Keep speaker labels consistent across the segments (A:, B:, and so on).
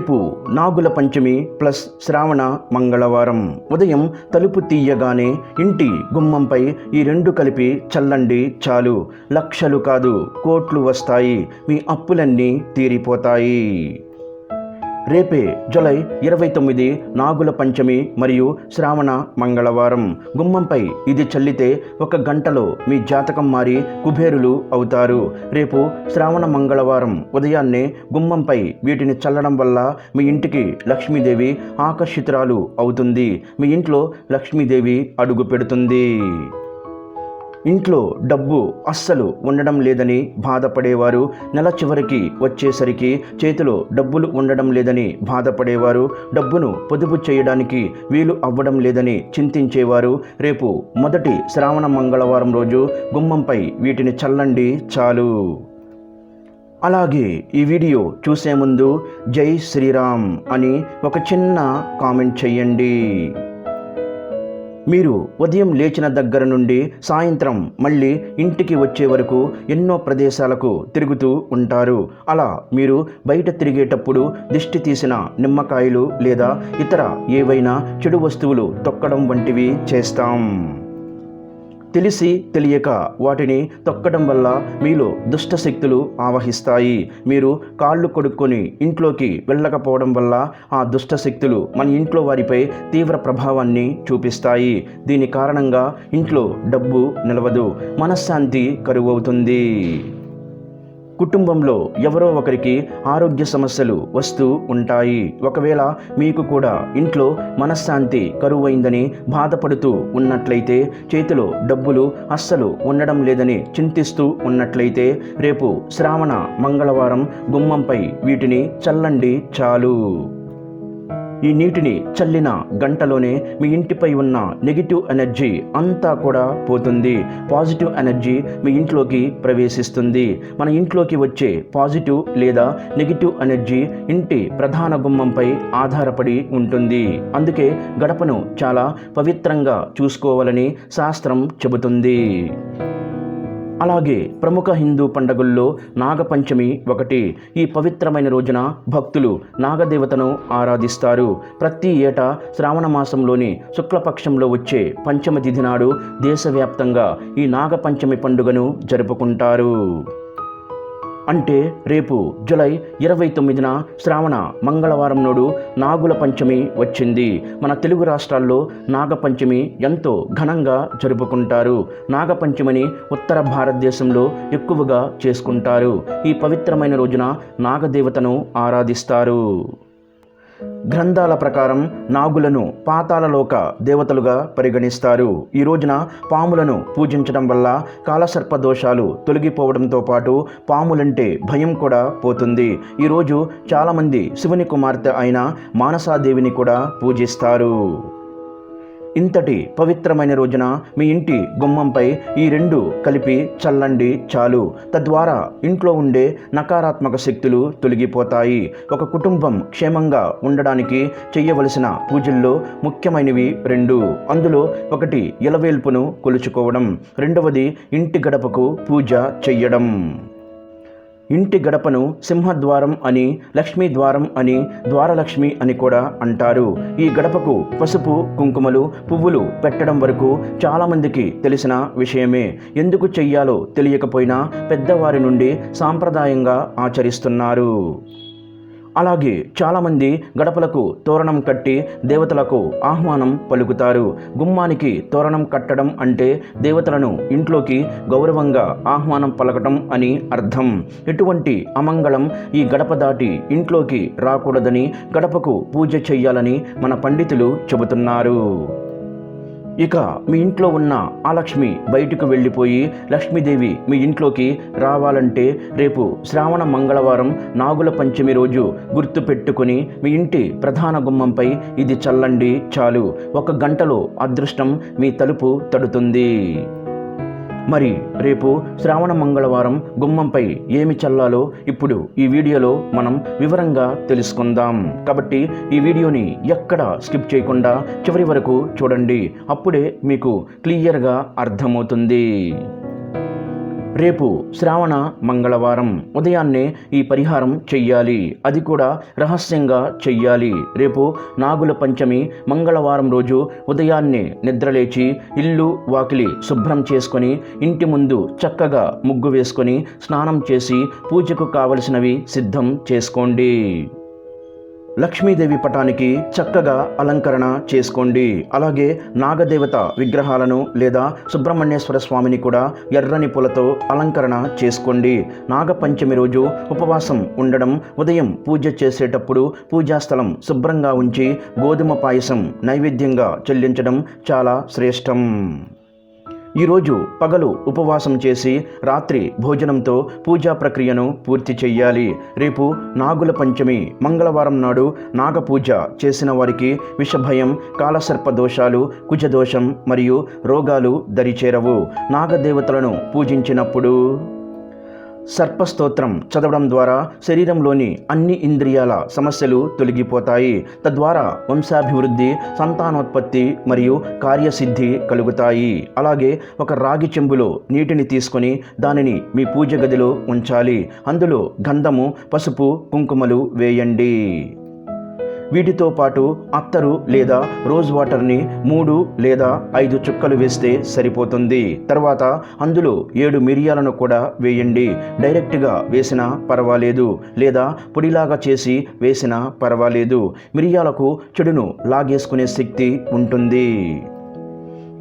A: రేపు నాగుల పంచమి ప్లస్ శ్రావణ మంగళవారం ఉదయం తలుపు తీయగానే ఇంటి గుమ్మంపై ఈ రెండు కలిపి చల్లండి చాలు. లక్షలు కాదు కోట్లు వస్తాయి. మీ అప్పులన్నీ తీరిపోతాయి. రేపే జులై ఇరవై తొమ్మిది నాగుల పంచమి మరియు శ్రావణ మంగళవారం. గుమ్మంపై ఇది చల్లితే ఒక గంటలో మీ జాతకం మారి కుబేరులు అవుతారు. రేపు శ్రావణ మంగళవారం ఉదయాన్నే గుమ్మంపై వీటిని చల్లడం వల్ల మీ ఇంటికి లక్ష్మీదేవి ఆకర్షితురాలు అవుతుంది. మీ ఇంట్లో లక్ష్మీదేవి అడుగు పెడుతుంది. ఇంట్లో డబ్బు అస్సలు ఉండడం లేదని బాధపడేవారు. నెల చివరికి వచ్చేసరికి చేతిలో డబ్బులు ఉండడం లేదని బాధపడేవారు. డబ్బును పొదుపు చేయడానికి వీలు అవ్వడం లేదని చింతించేవారు. రేపు మొదటి శ్రావణ మంగళవారం రోజు గుమ్మంపై వీటిని చల్లండి చాలు. అలాగే ఈ వీడియో చూసే ముందు జై శ్రీరామ్ అని ఒక చిన్న కామెంట్ చెయ్యండి. మీరు ఉదయం లేచిన దగ్గర నుండి సాయంత్రం మళ్ళీ ఇంటికి వచ్చే వరకు ఎన్నో ప్రదేశాలకు తిరుగుతూ ఉంటారు. అలా మీరు బయట తిరిగేటప్పుడు దిష్టి తీసిన నిమ్మకాయలు లేదా ఇతర ఏవైనా చెడు వస్తువులు తొక్కడం వంటివి చేస్తాం. తెలిసి తెలియక వాటిని తొక్కడం వల్ల మీలో దుష్ట శక్తులు ఆవహిస్తాయి. మీరు కాళ్ళు కొడుక్కొని ఇంట్లోకి వెళ్ళకపోవడం వల్ల ఆ దుష్ట శక్తులు మన ఇంట్లో వారిపై తీవ్ర ప్రభావాన్ని చూపిస్తాయి. దీని కారణంగా ఇంట్లో డబ్బు నిలవదు మనశ్శాంతి కరువవుతుంది. కుటుంబంలో ఎవరో ఒకరికి ఆరోగ్య సమస్యలు వస్తూ ఉంటాయి. ఒకవేళ మీకు కూడా ఇంట్లో మనశ్శాంతి కరువైందని బాధపడుతూ ఉన్నట్లయితే చేతిలో డబ్బులు అస్సలు ఉండడం లేదని చింతిస్తూ ఉన్నట్లయితే రేపు శ్రావణ మంగళవారం గుమ్మంపై వీటిని చల్లండి చాలు. ఈ నీటిని చల్లిన గంటలోనే మీ ఇంటిపై ఉన్న నెగిటివ్ ఎనర్జీ అంతా కూడా పోతుంది. పాజిటివ్ ఎనర్జీ మీ ఇంట్లోకి ప్రవేశిస్తుంది. మన ఇంట్లోకి వచ్చే పాజిటివ్ లేదా నెగిటివ్ ఎనర్జీ ఇంటి ప్రధాన గుమ్మంపై ఆధారపడి ఉంటుంది. అందుకే గడపను చాలా పవిత్రంగా చూసుకోవాలని శాస్త్రం చెబుతుంది. అలాగే ప్రముఖ హిందూ పండుగల్లో నాగపంచమి ఒకటి. ఈ పవిత్రమైన రోజున భక్తులు నాగదేవతను ఆరాధిస్తారు. ప్రతి ఏటా శ్రావణ మాసంలోని శుక్లపక్షంలో వచ్చే పంచమ తిథి నాడు దేశవ్యాప్తంగా ఈ నాగపంచమి పండుగను జరుపుకుంటారు. అంటే రేపు జులై ఇరవై తొమ్మిదిన శ్రావణ మంగళవారం నాడు నాగుల పంచమి వచ్చింది. మన తెలుగు రాష్ట్రాల్లో నాగపంచమి ఎంతో ఘనంగా జరుపుకుంటారు. నాగపంచమిని ఉత్తర భారతదేశంలో ఎక్కువగా చేసుకుంటారు. ఈ పవిత్రమైన రోజున నాగదేవతను ఆరాధిస్తారు. గ్రంథాల ప్రకారం నాగులను పాతాలలోక దేవతలుగా పరిగణిస్తారు. ఈ రోజున పాములను పూజించడం వల్ల కాలసర్ప దోషాలు తొలగిపోవడంతో పాటు పాములంటే భయం కూడా పోతుంది. ఈరోజు చాలామంది శివుని కుమార్తె అయిన మానసాదేవిని కూడా పూజిస్తారు. ఇంతటి పవిత్రమైన రోజున మీ ఇంటి గుమ్మంపై ఈ రెండు కలిపి చల్లండి చాలు. తద్వారా ఇంట్లో ఉండే నకారాత్మక శక్తులు తొలగిపోతాయి. ఒక కుటుంబం క్షేమంగా ఉండడానికి చేయవలసిన పూజల్లో ముఖ్యమైనవి రెండు. అందులో ఒకటి ఇలవేల్పును కొలుచుకోవడం రెండవది ఇంటి గడపకు పూజ చెయ్యడం. ఇంటి గడపను సింహద్వారం అని లక్ష్మీ ద్వారం అని ద్వారలక్ష్మి అని కూడా అంటారు. ఈ గడపకు పసుపు కుంకుమలు పువ్వులు పెట్టడం వరకు చాలామందికి తెలిసిన విషయమే. ఎందుకు చెయ్యాలో తెలియకపోయినా పెద్దవారి నుండి సాంప్రదాయంగా ఆచరిస్తున్నారు. అలాగే చాలామంది గడపలకు తోరణం కట్టి దేవతలకు ఆహ్వానం పలుకుతారు. గుమ్మానికి తోరణం కట్టడం అంటే దేవతలను ఇంట్లోకి గౌరవంగా ఆహ్వానం పలకటం అని అర్థం. ఎటువంటి అమంగళం ఈ గడప దాటి ఇంట్లోకి రాకూడదని గడపకు పూజ చెయ్యాలని మన పండితులు చెబుతున్నారు. ఇక మీ ఇంట్లో ఉన్న ఆ లక్ష్మి బయటకు వెళ్ళిపోయి లక్ష్మీదేవి మీ ఇంట్లోకి రావాలంటే రేపు శ్రావణ మంగళవారం నాగుల పంచమి రోజు గుర్తు పెట్టుకుని మీ ఇంటి ప్రధాన గుమ్మంపై ఇది చల్లండి చాలు. ఒక గంటలో అదృష్టం మీ తలుపు తడుతుంది. మరి రేపు శ్రావణ మంగళవారం గుమ్మంపై ఏమి చల్లాలో ఇప్పుడు ఈ వీడియోలో మనం వివరంగా తెలుసుకుందాం. కాబట్టి ఈ వీడియోని ఎక్కడ స్కిప్ చేయకుండా చివరి వరకు చూడండి. అప్పుడే మీకు క్లియర్గా అర్థమవుతుంది. రేపు శ్రావణ మంగళవారం ఉదయాన్నే ఈ పరిహారం చెయ్యాలి. అది కూడా రహస్యంగా చెయ్యాలి. రేపు నాగుల పంచమి మంగళవారం రోజు ఉదయాన్నే నిద్రలేచి ఇల్లు వాకిలి శుభ్రం చేసుకొని ఇంటి ముందు చక్కగా ముగ్గు వేసుకొని స్నానం చేసి పూజకు కావలసినవి సిద్ధం చేసుకోండి. లక్ష్మీదేవి పటానికి చక్కగా అలంకరణ చేసుకోండి. అలాగే నాగదేవత విగ్రహాలను లేదా సుబ్రహ్మణ్యేశ్వర స్వామిని కూడా ఎర్రని పూలతో అలంకరణ చేసుకోండి. నాగపంచమి రోజు ఉపవాసం ఉండడం ఉదయం పూజ చేసేటప్పుడు పూజాస్థలం శుభ్రంగా ఉంచి గోధుమ పాయసం నైవేద్యంగా చెల్లించడం చాలా శ్రేష్టం. ఈరోజు పగలు ఉపవాసం చేసి రాత్రి భోజనంతో పూజా ప్రక్రియను పూర్తి చెయ్యాలి. రేపు నాగుల పంచమి. మంగళవారం నాడు నాగపూజ చేసిన వారికి విషభయం కాలసర్ప దోషాలు కుజదోషం మరియు రోగాలు దరిచేరవు. నాగదేవతలను పూజించినప్పుడు సర్పస్తోత్రం చదవడం ద్వారా శరీరంలోని అన్ని ఇంద్రియాల సమస్యలు తొలగిపోతాయి. తద్వారా వంశాభివృద్ధి సంతానోత్పత్తి మరియు కార్యసిద్ధి కలుగుతాయి. అలాగే ఒక రాగి చెంబులో నీటిని తీసుకొని దానిని మీ పూజ గదిలో ఉంచాలి. అందులో గంధము పసుపు కుంకుమలు వేయండి. వీటితో పాటు అత్తరు లేదా రోజ్ వాటర్ని మూడు లేదా ఐదు చుక్కలు వేస్తే సరిపోతుంది. తర్వాత అందులో ఏడు మిరియాలను కూడా వేయండి. డైరెక్ట్గా వేసినా పర్వాలేదు లేదా పొడిలాగా చేసి వేసినా పర్వాలేదు. మిరియాలకు చెడును లాగేసుకునే శక్తి ఉంటుంది.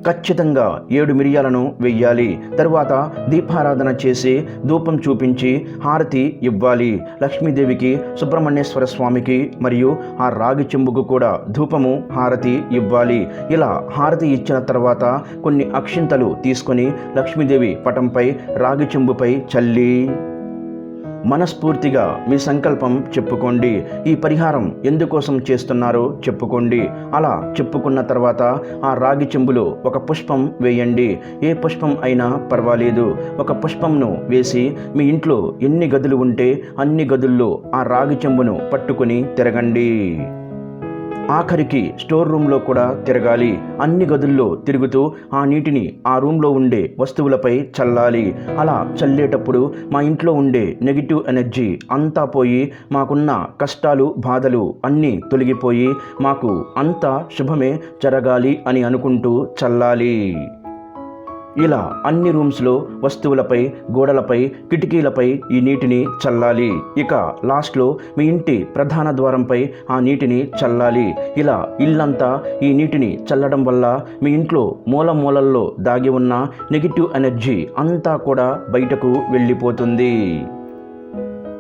A: ఖచ్చితంగా ఏడు మిరియాలను వెయ్యాలి. తరువాత దీపారాధన చేసి ధూపం చూపించి హారతి ఇవ్వాలి. లక్ష్మీదేవికి సుబ్రహ్మణ్యేశ్వర స్వామికి మరియు ఆ రాగి చెంబుకు కూడా ధూపము హారతి ఇవ్వాలి. ఇలా హారతి ఇచ్చిన తర్వాత కొన్ని అక్షింతలు తీసుకొని లక్ష్మీదేవి పటంపై రాగి చెంబుపై చల్లి మనస్ఫూర్తిగా మీ సంకల్పం చెప్పుకోండి. ఈ పరిహారం ఎందుకోసం చేస్తున్నారో చెప్పుకోండి. అలా చెప్పుకున్న తర్వాత ఆ రాగి చెంబులో ఒక పుష్పం వేయండి. ఏ పుష్పం అయినా పర్వాలేదు. ఒక పుష్పంను వేసి మీ ఇంట్లో ఎన్ని గదులు ఉంటే అన్ని గదుల్లో ఆ రాగి చెంబును పట్టుకుని తిరగండి. ఆఖరికి స్టోర్ రూమ్లో కూడా తిరగాలి. అన్ని గదుల్లో తిరుగుతూ ఆ నీటిని ఆ రూమ్లో ఉండే వస్తువులపై చల్లాలి. అలా చల్లేటప్పుడు మా ఇంట్లో ఉండే నెగిటివ్ ఎనర్జీ అంతా పోయి మాకున్న కష్టాలు బాధలు అన్నీ తొలగిపోయి మాకు అంతా శుభమే జరగాలి అని అనుకుంటూ చల్లాలి. ఇలా అన్ని రూమ్స్లో వస్తువులపై గోడలపై కిటికీలపై ఈ నీటిని చల్లాలి. ఇక లాస్ట్లో మీ ఇంటి ప్రధాన ద్వారంపై ఆ నీటిని చల్లాలి. ఇలా ఇల్లంతా ఈ నీటిని చల్లడం వల్ల మీ ఇంట్లో మూల మూలల్లో దాగి ఉన్న నెగిటివ్ ఎనర్జీ అంతా కూడా బయటకు వెళ్ళిపోతుంది.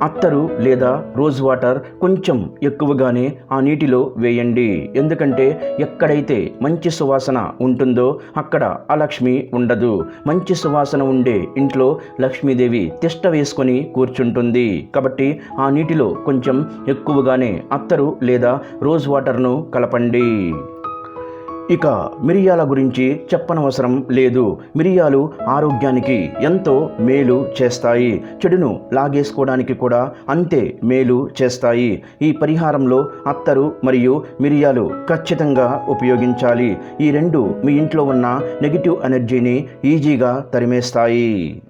A: అత్తరు లేదా రోజ్ వాటర్ కొంచెం ఎక్కువగానే ఆ నీటిలో వేయండి. ఎందుకంటే ఎక్కడైతే మంచి సువాసన ఉంటుందో అక్కడ ఆ లక్ష్మి ఉండదు. మంచి సువాసన ఉండే ఇంట్లో లక్ష్మీదేవి తిష్ట వేసుకొని కూర్చుంటుంది. కాబట్టి ఆ నీటిలో కొంచెం ఎక్కువగానే అత్తరు లేదా రోజ్ వాటర్ను కలపండి. ఇక మిరియాల గురించి చెప్పనవసరం లేదు. మిరియాలు ఆరోగ్యానికి ఎంతో మేలు చేస్తాయి. చెడును లాగేసుకోవడానికి కూడా అంతే మేలు చేస్తాయి. ఈ పరిహారంలో అత్తరు మరియు మిరియాలు ఖచ్చితంగా ఉపయోగించాలి. ఈ రెండు మీ ఇంట్లో ఉన్న నెగిటివ్ ఎనర్జీని ఈజీగా తరిమేస్తాయి.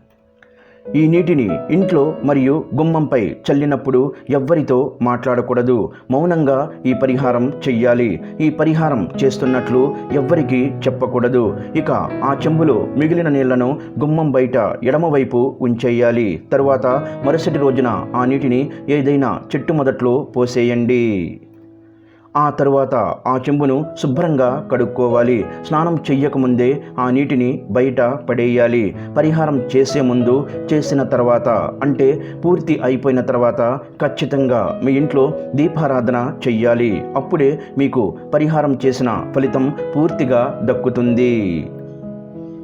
A: ఈ నీటిని ఇంట్లో మరియు గుమ్మంపై చల్లినప్పుడు ఎవ్వరితో మాట్లాడకూడదు. మౌనంగా ఈ పరిహారం చెయ్యాలి. ఈ పరిహారం చేస్తున్నట్లు ఎవ్వరికీ చెప్పకూడదు. ఇక ఆ చెంబులో మిగిలిన నీళ్ళను గుమ్మం బయట ఎడమవైపు ఉంచేయాలి. తరువాత మరుసటి రోజున ఆ నీటిని ఏదైనా చెట్టు మొదట్లో పోసేయండి. ఆ తరువాత ఆ చెంబును శుభ్రంగా కడుక్కోవాలి. స్నానం చెయ్యకముందే ఆ నీటిని బయట పడేయాలి. పరిహారం చేసే ముందు చేసిన తర్వాత అంటే పూర్తి అయిపోయిన తర్వాత ఖచ్చితంగా మీ ఇంట్లో దీపారాధన చెయ్యాలి. అప్పుడే మీకు పరిహారం చేసిన ఫలితం పూర్తిగా దక్కుతుంది.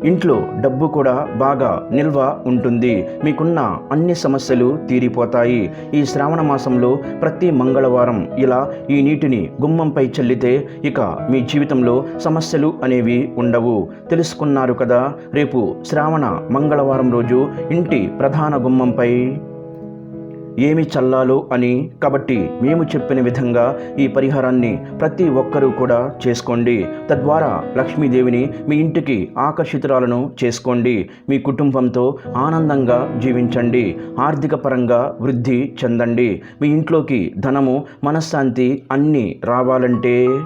A: ఇంట్లో డబ్బు కూడా బాగా నిల్వ ఉంటుంది. మీకున్న అన్ని సమస్యలు తీరిపోతాయి. ఈ శ్రావణ మాసంలో ప్రతి మంగళవారం ఇలా ఈ నీటిని గుమ్మంపై చల్లితే ఇక మీ జీవితంలో సమస్యలు అనేవి ఉండవు. తెలుసుకున్నారు కదా రేపు శ్రావణ మంగళవారం రోజు ఇంటి ప్రధాన గుమ్మంపై ఏమి చల్లాలో అని కాబట్టి మేము చెప్పిన విధంగా ఈ పరిహారాన్ని ప్రతి ఒక్కరూ కూడా చేసుకోండి. తద్వారా లక్ష్మీదేవిని మీ ఇంటికి ఆకర్షితురాలను చేసుకోండి. మీ కుటుంబంతో ఆనందంగా జీవించండి. ఆర్థిక పరంగా వృద్ధి చెందండి. మీ ఇంట్లోకి ధనము మనశ్శాంతి అన్నీ రావాలంటే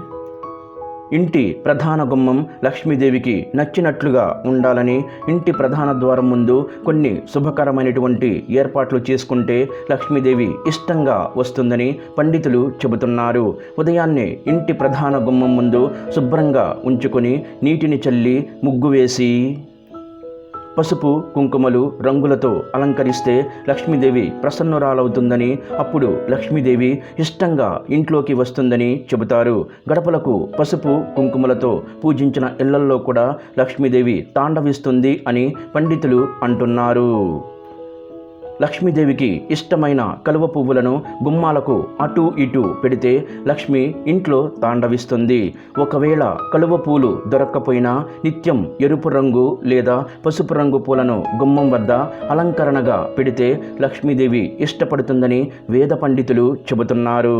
A: ఇంటి ప్రధాన గుమ్మం లక్ష్మీదేవికి నచ్చినట్లుగా ఉండాలని ఇంటి ప్రధాన ద్వారం ముందు కొన్ని శుభకరమైనటువంటి ఏర్పాట్లు చేసుకుంటే లక్ష్మీదేవి ఇష్టంగా వస్తుందని పండితులు చెబుతున్నారు. ఉదయాన్నే ఇంటి ప్రధాన గుమ్మం ముందు శుభ్రంగా ఉంచుకొని నీటిని చల్లి ముగ్గు వేసి పసుపు కుంకుమలు రంగులతో అలంకరిస్తే లక్ష్మీదేవి ప్రసన్నురాలవుతుందని అప్పుడు లక్ష్మీదేవి ఇష్టంగా ఇంట్లోకి వస్తుందని చెబుతారు. గడపలకు పసుపు కుంకుమలతో పూజించిన ఇళ్ళల్లో కూడా లక్ష్మీదేవి తాండవిస్తుంది అని పండితులు అంటున్నారు. లక్ష్మీదేవికి ఇష్టమైన కలువ పువ్వులను గుమ్మాలకు అటు ఇటు పెడితే లక్ష్మి ఇంట్లో తాండవిస్తుంది. ఒకవేళ కలువ పూలు దొరక్కపోయినా నిత్యం ఎరుపు రంగు లేదా పసుపు రంగు పూలను గుమ్మం వద్ద అలంకరణగా పెడితే లక్ష్మీదేవి ఇష్టపడుతుందని వేద పండితులు చెబుతున్నారు.